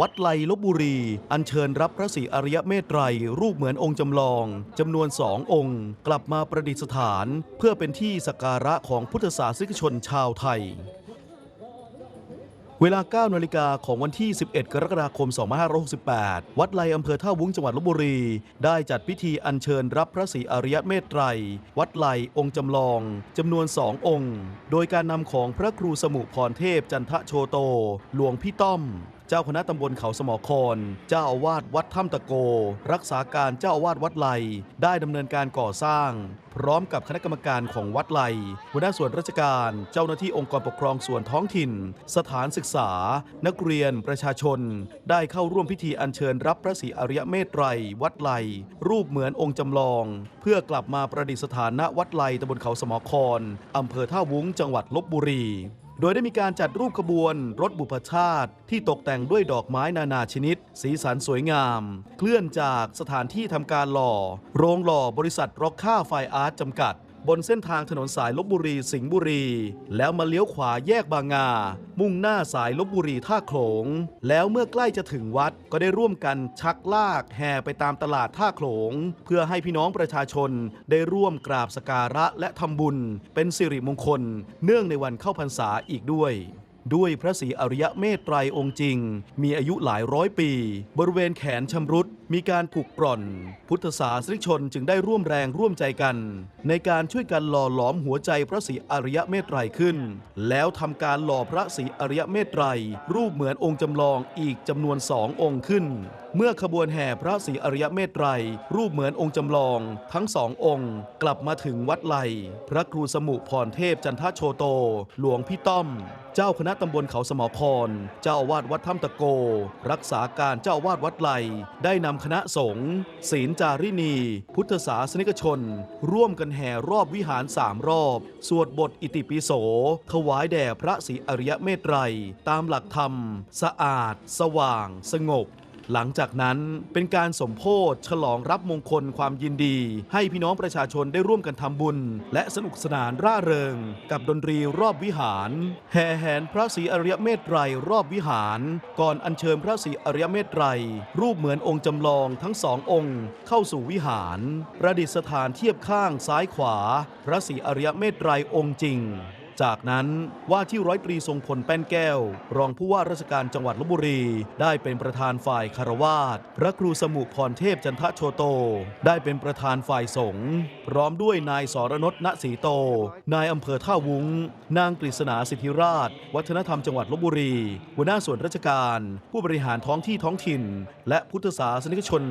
วัดไลลบบุรี อัญเชิญรับพระศรีอริยเมตไตรรูปเหมือนองค์จำลองจำนวนสององค์ กลับมาประดิษฐาน เพื่อเป็นที่สักการะของพุทธศาสนิกชนชาวไทย เวลา 9 นาฬิกาของวันที่ 11 กรกฎาคม 2568 วัดไลอำเภอท่าวุ้งจังหวัดลบบุรี ได้จัดพิธีอัญเชิญรับพระศรีอริยเมตไตร วัดไลองค์จำลองจำนวนสององค์ โดยการนำของพระครูสมุพรเทพจันทะโชโต หลวงพี่ต้อม เจ้าคณะตำบลเขาสมอครเจ้าอาวาสวัดถ้ำตะโก รักษาการเจ้าอาวาสวัดไลได้ดำเนินการก่อสร้าง พร้อมกับคณะกรรมการของวัดไลหัวหน้าส่วนราชการ เจ้าหน้าที่องค์กรปกครองส่วนท้องถิ่น สถานศึกษา นักเรียนประชาชน ได้เข้าร่วมพิธีอัญเชิญรับพระศรีอริยเมตไตรวัดไลรูปเหมือนองค์จำลอง เพื่อกลับมาประดิษฐานณวัดไลตำบลเขาสมอครอำเภอท่าวุ้งจังหวัดลบบุรี โดยได้มีการจัดรูปขบวนรถบุพชาติ ที่ตกแต่งด้วยดอกไม้นานาชนิด สีสันสวยงาม เคลื่อนจากสถานที่ทำการหล่อ โรงหล่อบริษัทร็อกค่าไฟอาร์ตจำกัด บนเส้นทางถนนสายลบบุรีสิงห์บุรี แล้วมาเลี้ยวขวาแยกบางงา มุ่งหน้าสายลบบุรีท่าโขลง แล้วเมื่อใกล้จะถึงวัดก็ได้ร่วมกันชักลากแห่ไปตามตลาดท่าโขลง เพื่อให้พี่น้องประชาชนได้ร่วมกราบสการะและทำบุญ เป็นสิริมงคล เนื่องในวันเข้าพรรษาอีกด้วยด้วยพระศรีอริยเมตไตรองค์จริง มีอายุหลายร้อยปี บริเวณแขนชำรุด มีการผุกร่อน พุทธศาสนิกชนจึงได้ร่วมแรงร่วมใจกัน ในการช่วยกันหล่อหลอมหัวใจพระศรีอริยเมตไตรขึ้น แล้วทำการหล่อพระศรีอริยเมตไตรรูปเหมือนองค์จำลองอีกจำนวนสององค์ขึ้น เมื่อขบวนแห่พระศรีอริยเมตไตรรูปเหมือนองค์จำลอง ทั้งสององค์ กลับมาถึงวัดไลพระครูสมุพรเทพจันทโชโต หลวงพี่ต้อม เจ้าคณะตำบลเขาสมอพรเจ้าอาวาสวัดถ้ำตะโก รักษาการเจ้าอาวาสวัดไลได้นำคณะสงฆ์ศีลจารินีพุทธศาสนิกชน ร่วมกันแห่รอบวิหารสามรอบ สวดบทอิติปิโส ถวายแด่พระศรีอริยเมตไตร ตามหลักธรรม สะอาด สว่าง สงบ หลังจากนั้นเป็นการสมโพธฉลองรับมงคลความยินดี ให้พี่น้องประชาชนได้ร่วมกันทำบุญ และสนุกสนานร่าเริง กับดนตรีรอบวิหาร แห่แหนพระศรีอริยเมตไตรรอบวิหาร ก่อนอัญเชิญพระศรีอริยเมตไตรรูปเหมือนองค์จำลองทั้งสององค์ เข้าสู่วิหาร ประดิษฐานเทียบข้างซ้ายขวา พระศรีอริยเมตไตรองค์จริง จากนั้นว่าที่ร้อยตรีทรงพลแป้นแก้ว รองผู้ว่าราชการจังหวัดลบบุรี ได้เป็นประธานฝ่ายคารวาสพระครูสมุพรเทพจันทโชโต ได้เป็นประธานฝ่ายสงฆ์พร้อมด้วยนายสรนตณศรีโต นายอำเภอท่าวุ้ง นางกฤษณาสิทธิราช วัฒนธรรมจังหวัดลบบุรี หัวหน้าส่วนราชการ ผู้บริหารท้องที่ท้องถิ่น และพุทธศาสนิกชน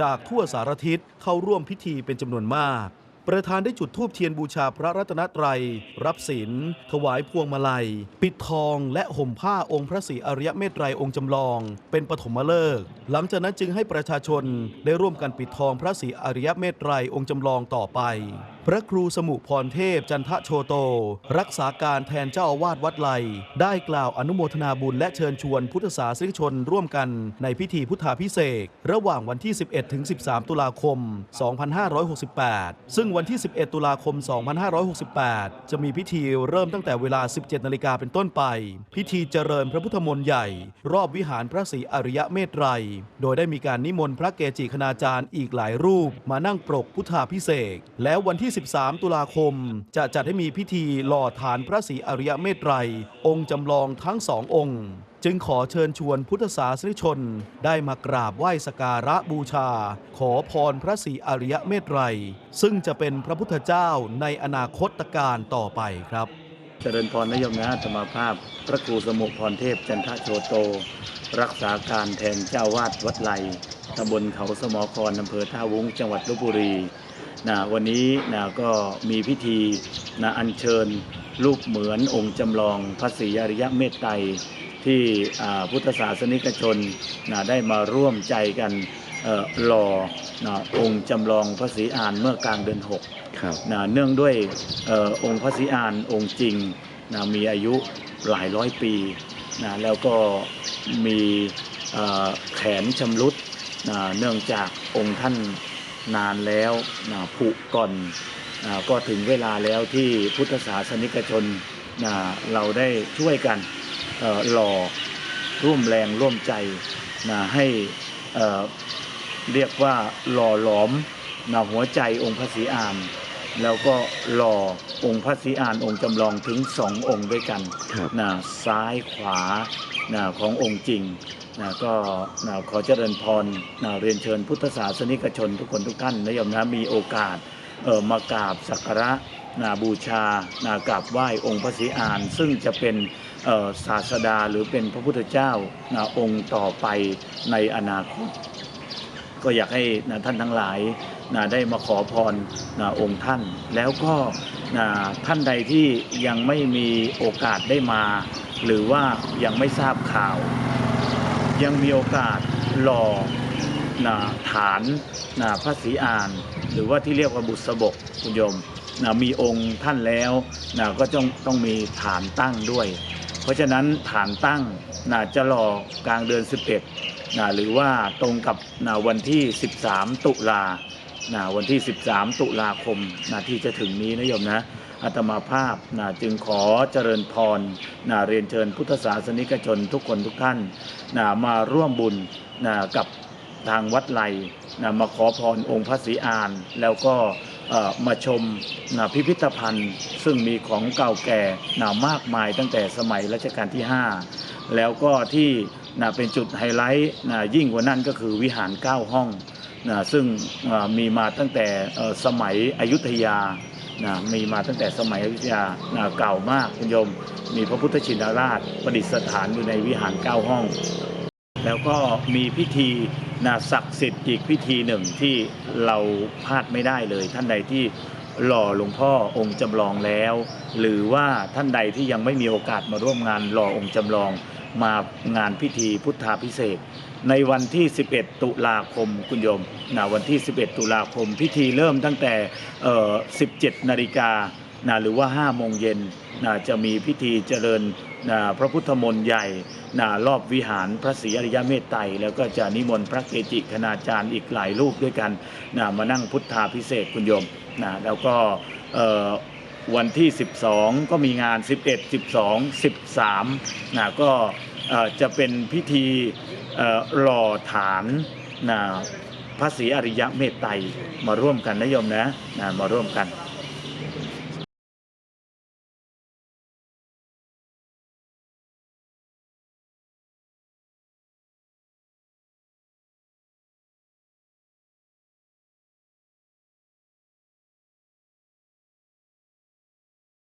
จากทั่วสารทิศเข้าร่วมพิธีเป็นจำนวนมาก ประธานได้จุดธูปเทียนบูชาพระรัตนตรัย รับศีลถวายพวงมาลัย ปิดทองและห่มผ้าองค์พระศรีอริยเมตรัยองค์จำลอง เป็นปฐมฤกษ์หลังจากนั้นจึงให้ประชาชนได้ร่วมกันปิดทองพระศรีอริยเมตรัยองค์จำลองต่อไป พระครูสมุพรเทพจันทโชโต รักษาการแทนเจ้าอาวาสวัดไลได้กล่าวอนุโมทนาบุญและเชิญชวนพุทธศาสนิกชนร่วมกันในพิธีพุทธาพิเศษระหว่างวันที่ 11 ถึง 13 ตุลาคม 2568 ซึ่งวันที่ 11 ตุลาคม 2568 จะมีพิธีเริ่มตั้งแต่เวลา 17 นาฬิกาเป็นต้นไป พิธีเจริญพระพุทธมนต์ใหญ่ รอบวิหารพระศรีอริยะเมตไตร โดยได้มีการนิมนต์พระเกจิคณาจารย์อีกหลายรูป มานั่งปรกพุทธาพิเศษแล้ววันที่13ตุลาคม จะจัดให้มีพิธีหล่อฐานพระศรีอริยเมตไตร องค์จำลองทั้งสององค์ จึงขอเชิญชวนพุทธศาสนิกชน ได้มากราบไหว้สการะบูชา ขอพรพระศรีอริยเมตไตร ซึ่งจะเป็นพระพุทธเจ้าในอนาคตการต่อไปครับเจริญพรนโยมนะธรรมภาพ พระครูสมุพรเทพจันทโชโต รักษาการแทนเจ้าวาดวัดไลตำบลเขาสมอครอำเภอท่าวุ้งจังหวัดลบบุรี นะวันนี้นะก็มีพิธีนะอัญเชิญรูปเหมือนองค์จำลองพระศรีอริยเมตไตรที่อ่าพุทธศาสนิกชนนะได้มาร่วมใจกันเอ่อหล่อนะองค์จำลองพระศรีอานเมื่อกลางเดือนหกครับนะเนื่องด้วยเออองค์พระศรีอานองค์จริงนะมีอายุหลายร้อยปีนะแล้วก็มีเอ่อแขนชำรุดนะเนื่องจากองค์ท่าน นานแล้วผุก่อนก็ถึงเวลาแล้วที่พุทธศาสนิกชนเราได้ช่วยกันหล่อร่วมแรงร่วมใจให้เรียกว่าหล่อหลอมหัวใจองค์พระศรีอาม แล้วก็หล่อองค์พระศรีอานองค์จำลองถึงสององค์ด้วยกันครับนะซ้ายขวานะขององค์จริงนะก็นะขอเจริญพรนะเรียนเชิญพุทธศาสนิกชนทุกคนทุกท่านนะโยมนะมีโอกาสเออมากราบสักการะนะบูชานะกราบไหว้องค์พระศรีอาน ซึ่งจะเป็นเอ่อศาสดาหรือเป็นพระพุทธเจ้านะองค์ต่อไปในอนาคต ก็อยากให้นะท่านทั้งหลาย นะได้มาขอพรนะองค์ท่าน แล้วก็นะท่านใดที่ยังไม่มีโอกาสได้มา หรือว่ายังไม่ทราบข่าว ยังมีโอกาสหล่อนะฐานนะพระศรีอาน หรือว่าที่เรียกว่าบุษบกคุณโยมนะมีองค์ท่านแล้วนะก็ต้องต้องมีฐานตั้งด้วย เพราะฉะนั้นฐานตั้งนะจะหล่อกลางเดือน 11นะหรือว่าตรงกับนะวันที่ 13 ตุลา นะวันที่ 13 ตุลาคมนะที่จะถึงนี้นะโยมนะอาตมาภาพนะจึงขอเจริญพรนะเรียนเชิญพุทธศาสนิกชนทุกคนทุกท่านนะมาร่วมบุญนะกับทางวัดไลนะมาขอพรองค์พระศรีอาน แล้วก็มาชมนะพิพิธภัณฑ์ ซึ่งมีของเก่าแก่นะมากมายตั้งแต่สมัยรัชกาลที่ 5 แล้วก็ที่นะเป็นจุดไฮไลท์นะยิ่งกว่านั้นก็คือวิหาร 9 ห้อง นะซึ่งมีมาตั้งแต่สมัยอยุธยานะมีมาตั้งแต่สมัยอยุธยานะเก่ามากคุณโยม มีพระพุทธชินราชประดิษฐานอยู่ในวิหาร9ห้อง แล้วก็มีพิธีนาศักดิ์สิทธิ์อีกพิธีหนึ่งที่เราพลาดไม่ได้เลย ท่านใดที่หล่อหลวงพ่อองค์จำลองแล้ว หรือว่าท่านใดที่ยังไม่มีโอกาสมาร่วมงานหล่อองค์จำลองมางานพิธีพุทธาพิเศษ ในวันที่ 11 ตุลาคมคุณโยมนะวันที่ 11 ตุลาคม พิธีเริ่มตั้งแต่ 17 นาฬิกานะหรือว่า 5 โมงเย็นนะจะมีพิธีเจริญนะพระพุทธมนต์ใหญ่นะรอบวิหารพระศรีอริยเมตไตรแล้วก็จะนิมนต์พระเกจิคณาจารย์อีกหลายรูปด้วยกันนะมานั่งพุทธาพิเศษคุณโยมนะแล้วก็วันที่ 12 ก็มีงาน 11 12 13นะก็ จะเป็นพิธีเอ่อหล่อฐานนะพระศรีอริยะเมตไตรมาร่วมกันนะโยมนะนะมาร่วมกัน